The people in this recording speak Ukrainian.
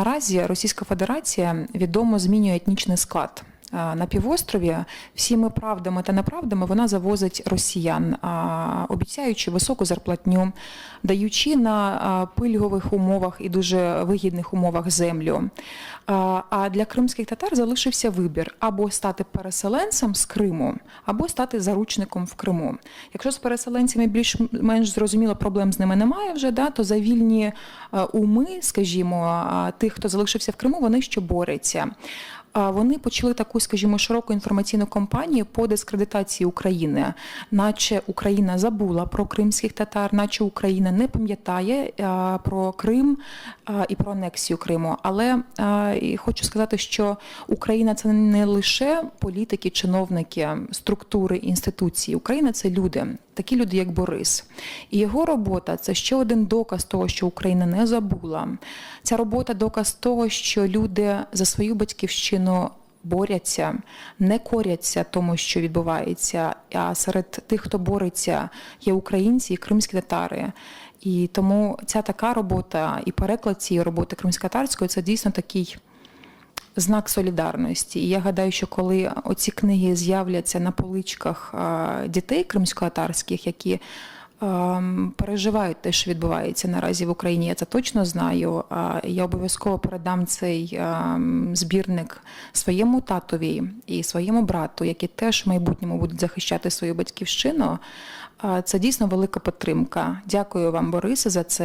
Наразі Російська Федерація відомо змінює етнічний склад. На півострові всіми правдами та неправдами вона завозить росіян, обіцяючи високу зарплатню, даючи на пильгових умовах і дуже вигідних умовах землю. А, для кримських татар залишився вибір або стати переселенцем з Криму, або стати заручником в Криму. Якщо з переселенцями більш-менш зрозуміло, проблем з ними немає вже, да, то за вільні е, уми, скажімо, тих, хто залишився в Криму, вони ще борються. Вони почали таку, скажімо, широку інформаційну кампанію по дискредитації України, наче Україна забула про кримських татар, наче Україна не пам'ятає про Крим і про анексію Криму. Але хочу сказати, що Україна це не лише політики, чиновники, структури, інституції. Україна це люди, такі люди, як Борис. І його робота це ще один доказ того, що Україна не забула. Ця робота доказ того, що люди за свою батьківщину борються, не коряться тому, що відбувається. А серед тих, хто бореться, є українці і кримські татари. І тому ця така робота і переклад цієї роботи кримсько-татарської це дійсно такий знак солідарності. І я гадаю, що коли оці книги з'являться на поличках дітей кримсько-татарських, які переживають те, що відбувається наразі в Україні, я це точно знаю. Я обов'язково передам цей ем, збірник своєму татові і своєму брату, які теж в майбутньому будуть захищати свою батьківщину. Це дійсно велика підтримка. Дякую вам, Борисе, за це.